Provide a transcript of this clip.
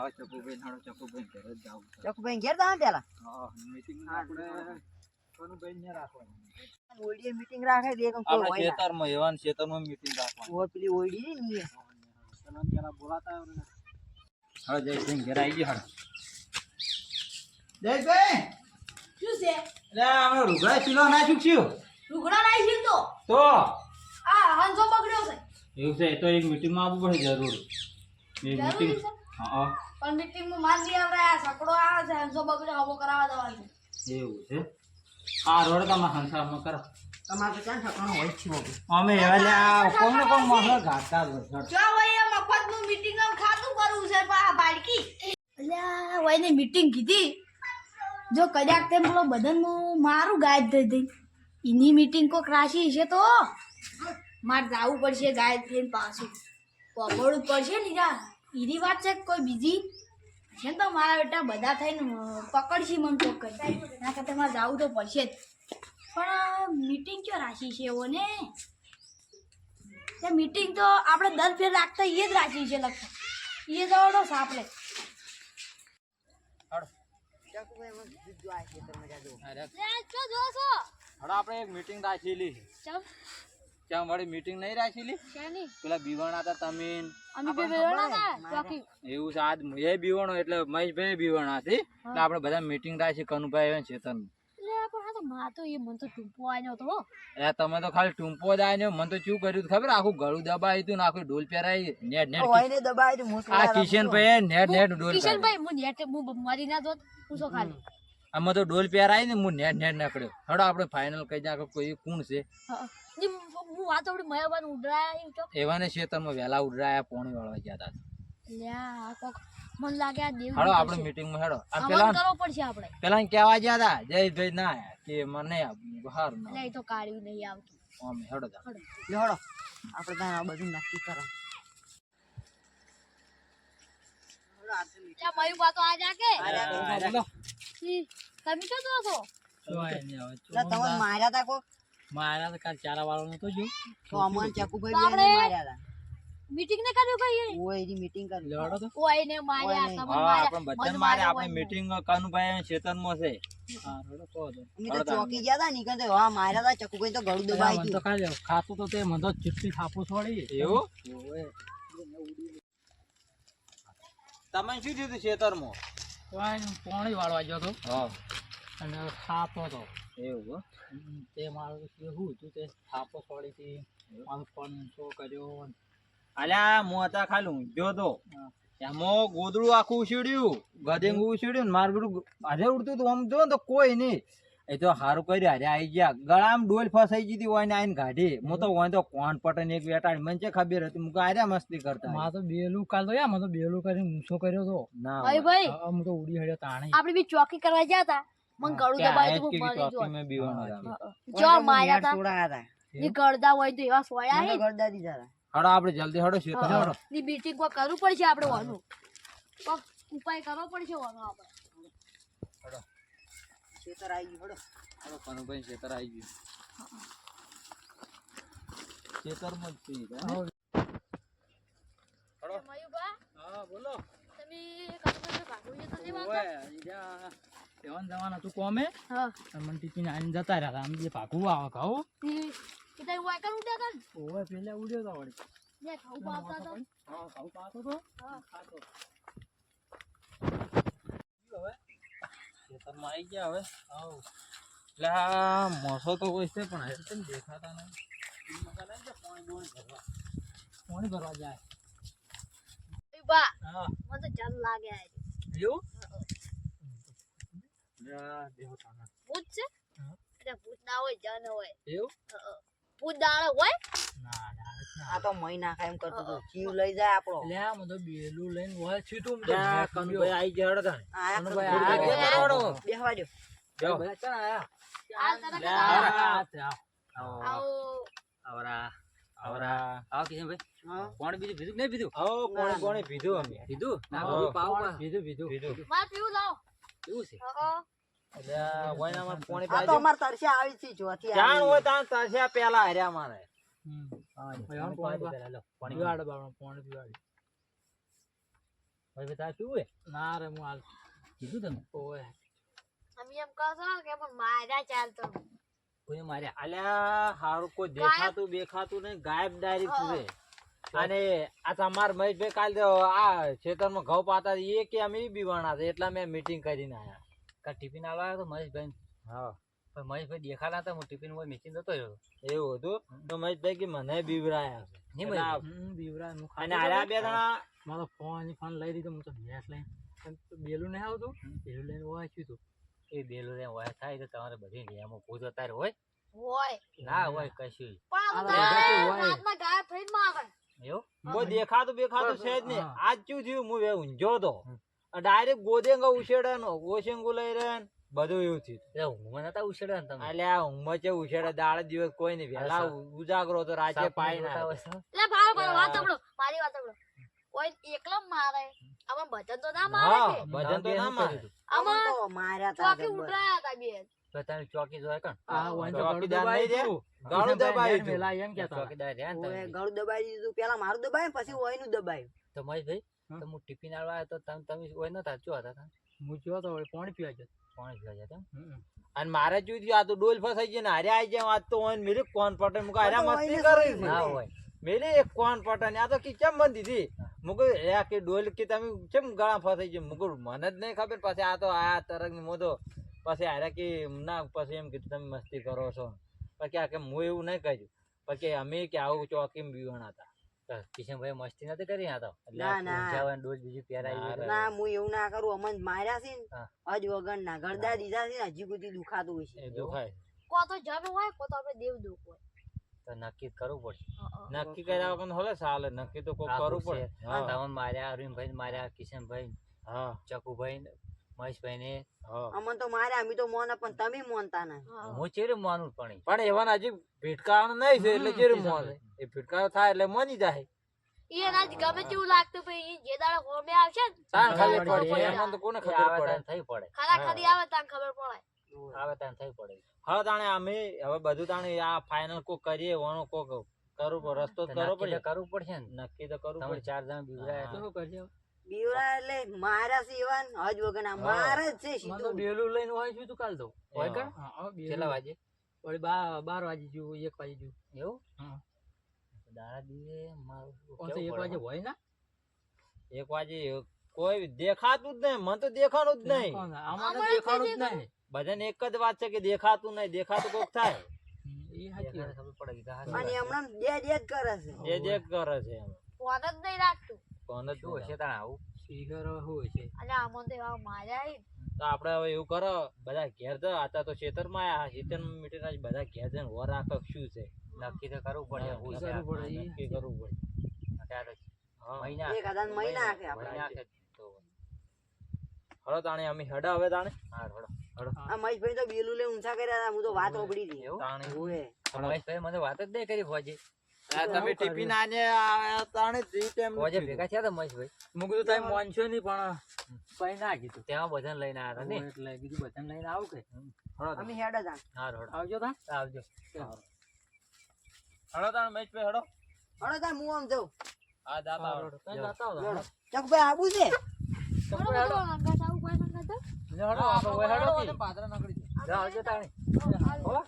આવે ચકુભાઈ હાડો ચકુભાઈ ઘરે જ જાવું. ચકુભાઈ ઘેર તા પેલા. હા મીટિંગ આપણે કનુભાઈ ને રાખવાની. ઓઈડી મીટિંગ રાખે દે કેમ કોઈ આપણે ખેતરમાં એવાન ખેતરમાં મીટિંગ રાખવાની. ઓય પેલી ઓઈડી ને ઈ. પેલા પેલા બોલાતા આવડે હવે જયસિંહ ઘરે આવી ગયો હાડો જયભાઈ શું છે? એટલે આપણે રૂગડા ચીલો નાખ્યું છું લુગડા નાઈ છે તો? તો? આ હંસો બગડ્યો છે. એવું છે તો એક મીટિંગમાં આવવું પડે જરૂર. એક મીટિંગ છે? હા. પણ મીટિંગમાં માલ લઈ આવે આ સકડો આવે છે હંસો બગડે હવો કરાવવા જવાનું એવું છે? આ રોડ તમારે હંસામાં કરો. તમારે ક્યાં ઠકાણું હોય છે અમે એવા આ કોણ ને કોણ માણસો ગાતા જ જો ભાઈ મીટિંગ આમ ખાતું કરવું છે પણ આ બાળકી. અલ્યા વયને મીટિંગ કીધી. જો કદાચ તેમ પેલો બધાનું મારું ગાયબ થઈ થઈ એની મીટિંગ કોક રાશી છે તો? મારે જવું પડશે ગાયબ થઈને પાછું. પગડવું જ પડશે ને યાર એની વાત છે કોઈ બીજી? છે ને તો મારા બેટા બધા થઈને પકડશી પકડશે ચોક કરી ના કે તમારે જવું તો પડશે જ. પણ મીટિંગ કયો રાખી છે એવો ને? તે મીટિંગ તો આપણે દર ફેર રાખતા એ જ રાખી છે લગતા એ જવાનો છે આપણે. મને છો એક મીટિંગ રાખેલી ચમ. ત્યાં વાળી મીટિંગ નહીં રાખેલી. શેની? પેલા બીવાણા હતા તમે અમે બે એવું છે આજ એ બીવાણો એટલે મહેશભાઈ બીવાણા હતી. એટલે આપણે બધા મીટિંગ રાખી કનુભાઈ અને ચેતન. એટલે પણ આ તો માં તો એ મન તો ટૂંપો આવ્યો તો એટલે તમે તો ખાલી ટૂંપો જ આવીને મને તો શું કર્યું ખબર? આખું ગળું દબાવી હતું ને આખું ઢોલ પહેરાવી નેટ નેટ આ કિશનભાઈ નેટ નેટ ઢોલ કિશનભાઈ હું નેટ હું મરી ના દોત પૂછો ખાલી. આમાં તો ડોલ પહેરાવી ને હું નેટ નેટ નીકળ્યો હડો આપણે ફાઇનલ કહી નાખો કોઈ કોણ છે? હા. વાત આવડી મયાબાન ઉડરાયા ઉડરાય તો એવાને ખેતરમાં વેલા ઉડરાયા પોણી વાળવા ગયા હતા લ્યા આ કોક મન લાગે આ દેવ હાલો આપણે મીટિંગમાં હેડો. આ પેલા કરવો પડશે આપણે. પેલા કેવા ગયા હતા જય ભાઈ ના કે મને બહાર ના એટલે તો કાઢ્યું નહીં આવતું. અમે હેડો જા હેડો. લે આપણે ત્યાં આ બધું નક્કી કરો. લ્યા, મયું બા આ જા કે હેડો. તમે શું જો છો? શું આય ને હવે? માર્યા તા કોક મારા તો કાલ ચારા વાળો નતો જો. તો અમન ચાકુભાઈ તો બેને માર્યા હતા. મીટિંગ ને કર્યું કઈ ઓયની મીટિંગ કરી. લડો તો. ઓય ને માર્યા તમને માર્યા. આપણે બધા માર્યા આપણે મીટિંગ કાનુભાઈ ચેતનમાં છે. તો. અમે તો ચોકી ગયા તા નીકળતે હા માર્યા તા ચકુભાઈ તો ગળું દબાવી દીધું ખાતું તો તે મને તો ચીઠી થાપું છોડી. એવું? તમે શું થયું હતું ખેતરમાં પાણી વાળવા ગયો હતો. અને ખાતો હતો એવું તે મારું શું હતું તે થાપો હતી આમ પંચો કર્યો. અલ્યા હું હતા ખાલી ઊંઘ્યો તો. એમાં ગોદડું આખું ઉછીડ્યું ગધેંગું ઉછીડ્યું ને મારું બધું હારે ઉડતું હતું આમ જો ને તો કોઈ નહીં. એ તો સારું કર્યું હારે આવી ગયા. ગળામાં ડોલ ફસાઈ ગઈ હતી ને આઈને કાઢી હું તો વાંધો તો કોણ પટન એક વેટાડી. મને છે ખબર હતી? મું આર્યા મસ્તી કરતા માં તો બેલું કાલ તો યા મને તો બેલું કરીને ઊંચો કર્યો તો. ના ભાઈ ભાઈ હું તો ઉડી હડ્યો તાણે. આપણે બી ચોકી કરવા ગયા હતા. મને ગળું જ તું મરી જો. મેં બીવાનું. જો માર્યા તા છોડાયા તા. ની ગળદા હોય તો એવા સોયા હે? ગળદા દીધા તા. હળો આપણે જલ્દી હડો શેતર હડો. ની મીટિંગ કો કરવું પડશે આપણે વાનું ઉપાય કરવો પડશે વાનો આપણે? ખેતર આવી ગયું હડો. હડો કનુભાઈ શેતર આવી ગયું. શેતરમાં જ પી ગયા. મયુબા હા? બોલો. તમે ભાગવું છે તો નહીં ઓય, વાંધો? જવાના તું કોમે? હા. અને મને ટીપીને આવીને જતા રહ્યા આમ જે ભાગવું આવે કહો તો વાય કરું ત્યાં કર ઓય પેલા ઉડ્યો તો વળી. ને ખાવું પાવતા હતા હા ખાવું પાતો તો. હા. ખાતો. હવે. ખેતરમાં આવી ગયા હવે. એટલે આ મોસો તો કોઈ છે પણ હવે કેમ દેખાતા નહીં. પાણી ભરવા જાય? મયુબા હા. મને તો જલ લાગે એવું? ભૂત છે? એટલે ભૂત ના હોય જન હોય. એવું? ભૂત દાડો હોય? ના ના ના આ તો મહી નાખા કરતો હતો જીવ લઈ જાય આપણો. લે આ તો બેલું લઈને વળે છીટું તો ત્યાં મેં કનુભાઈ આવી ગયા હળો તાણે. આયા કનુભાઈ કનુભાઈ આયા. આયા. બેહવાડો. બેહવા દ્યો. જાઓ. બધા ચાલ આયા. આ તરફ આવો. આ ત્યાં. આવો. આવરા આવરા. આવો કિશનભાઈ. હા. પાણી બીજું કે નહીં પીધું આવો પાણી કોણે ભીધું અમે? પીધું ના, પાવ પા. પીધું પીધું પીધું માર પીવું લાવો. એવું છે? આ વાયનામાં પાણી આ તો અમાર તરસે આવી છે જોથી જાણ હોય ત્યાં તરસ્યા પેલા હર્યા મારે ના રે હું હાલ કીધું તમે ઓય. અમે એમ કહો છો કે પણ માર્યા ચાલતો. કોઈ માર્યા અલ્યા હારું કોઈ દેખાતું બેખાતું નહીં ગાયબ ડાયરી છે અને આ તમાર મહેશભાઈ કાલ તો આ ખેતરમાં ઘઉં પાતા એ કે અમે બીવાણા છે એટલા મેં મીટિંગ કરીને આયા. કાલ ટિફિન આલવા આવ્યો તો મહેશભાઈ. હા. પણ મહેશભાઈ દેખાતા હતા હું ટિફિન હોય મેચીને જતો રહ્યો. એવું હતું? તો મહેશભાઈ કે મને બીવરાયા નહીં એટલે બીવરાય બીવરા હું અને ખાતો બે જણા મારો ફોન ફોન લઈ દીધો હું તો ગેસ લઈને. બેલું નહીં આવતું? બેલું લઈને વાંચ્યું હતું એ બેલું લઈને વાય થાય તો તમારે બધી ગેમો ભૂત અત્યારે હોય. હોય. ના હોય કશું. તો એવું? કોઈ દેખાતું બેખાતું છે જ નહીં. આજ શું થયું? હું ઊંઝો તો. ડાયરેક્ટ ગોદેંગા ઉછેડાનો નો લઈ રહ્યા ને બધું એવું થયું. એટલે ઊંઘમાં નતા ઉછેડા તમે? એટલે આ ઊંઘમાં છે ઉછેડા દાડે દિવસ કોઈ નહીં. વેલા ઉજાગરો તો રાતે પાઈ ના એટલે ભારો ભારો વાત સાંભળો મારી વાત સાંભળો. કોઈ એકલો મારે. આમાં ભજન તો ના મારે ભજન તો ના મારે. આમાં તો માર્યા હતા જબ્બર. હતા બે તમે ચોકી જોય કણ? હા, વાંધો ચોકીદાર ગળું નહીં રે. ગળું દબાઈ. મેલા એમ કહેતા હતા. ચોકીદાર રહ્યા ને તમે. ગળું દબાઈ દીધું. પેલા મારું દબાય પછી ઓયનું દબાય. તો મહેશભાઈ ભાઈ તો હું ટિફિન આલવા આવ્યો તો તમે તમે ઓય નતા ચો હતા તમે? હું જો તો પાણી પીવા જતો પાણી પીવા જતો અને મારે જોઈ થયું આ તો ડોલ ફસાઈ ગઈ ને હારે આવી જાય વાત તો ઓન મેરી કોણ પટે મુકા હારે મસ્તી કરી ના હોય. મેલે એક કોણ ને આ તો કી કેમ બંધી હતી? મુકો કે ડોલ કે તમે કેમ ગળા ફસાઈ જાય મુકો મને જ નહીં ખબર. પછી આ તો આ તરંગની મોદો પછી હારે કે ના પછી એમ કીધું તમે મસ્તી કરો છો. પછી આ કે હું એવું નહીં કર્યું પછી અમે કે આવું ચોકી બીવણ હતા. કિશનભાઈ મસ્તી નથી કરી આ તો? એટલે ના. ઊંઝાવાનું બીજી પહેરાવી ના, હું એવું ના કરું. અમન માર્યા છે ને. હજ વગર ના ગરદા દીધા છે ને હજી સુધી દુખાતું હોય છે. દુખાય. કો તો જન હોય કો તો આપણે દેવ દુખ હોય. તો નક્કી કરવું પડશે. નક્કી કર્યા વગર હવે ચાલે નક્કી તો કોઈ કરવું પડે. ધવન તમને માર્યા અરવિંદભાઈ માર્યા કિશનભાઈ હા. ચકુભાઈ મહેશભાઈ ને અમન તો માર્યા અમે તો મોના પણ તમે મોનતા નહીં. હું. ચેરે માનું પણ પણ એવાને હજી ભીટકાવાનું નહીં છે એટલે હમ, ચેરી એ ભીટકારો થાય એટલે મોની જાય. ઈ એના ગમે તેવું લાગતું પછી ઈ જે દાડે હોમે આવશે ને તાણ ખબર ખબર પડે. પડે તો કોને ખબર પડે? થઈ પડે. ખરા ખરી આવે તાન ખબર પડે. આવે તાન થઈ પડે. હવે તાણે અમે હવે બધું તાણે આ ફાઇનલ કોક કરીએ ઓનો કોક કરવું રસ્તો કરવો પડે. કરવું પડશે ને. નક્કી તો કરવું પડે. ચાર જણ બીજા. તો શું કરશે બીવરા એટલે મારા સિવાન હજ વગરના મારા જ છે સીધું. બેલું લઈને હોય છું તું કાલ તો. હોય. કણ? હા હવે બેલું. કેટલા વાગે? વળી બાર બાર વાગે જેવું એક વાગે જેવું એવું? હા. દાડા દીવે મારું એક વાગે હોય ના? એક વાગે કોઈ દેખાતું જ નહીં મને તો દેખાણું જ નહીં. કોણ? આમાં તો અમારે દેખાડું જ નહીં. બધાને એક જ વાત છે કે દેખાતું નહીં દેખાતું કોક થાય. એ હાચી ખબર પડે કે હા અને હમણાં બે જ કરે છે. જે જે કરે છે એમ. ફોન જ નહીં જ શું હશે તાણ આવું. શિખર શું હોય છે. અને આમાં તો એવા માર્યા તો આપણે હવે એવું કરો બધા ઘેર તો આતા તો ખેતરમાં આયા સિત્તેર મીટર જ બધા ઘેર જઈને વર રાખો શું છે? નક્કી તો કરવું પડે હું કરવું પડે. નક્કી કરવું પડે. અત્યારે મહિના એક હજાર મહિના આખે આપણે. આખે તો હળો તાણે અમે હડા હવે તાણે? હા થોડો આ મહેશભાઈ તો બેલું લે ઊંચા કર્યા હું તો વાત ઓબડી હતી એવું? તાણે. ઓએ મહેશભાઈ મને વાત જ નહીં કરી ફોજી તમે ટિફિન આને આ તાણે જ ટાઈમ ઓજે ભેગા થયા હતા મહેશભાઈ? મું કીધું તમે માનશો નહીં પણ કઈ ના કીધું. ત્યાં બધાને લઈને આવ્યા ને? એટલે કીધું બધાને લઈને આવું કે. હળો અમે હેડ જ હા થોડો આવજો તા. આવજો. હળો તાણે મેચ પે હળો. હળો તા હું આમ જાઉં. આ દાતા હા, હળો. તમે જાતા હો હેડો. ચકભાઈ આબુ છે? ચક અંગાત આવું કોઈ ના કરતા? હળો આપણે હવે હળો પાદરા નકળી જા આવજો તાણી. હો? હો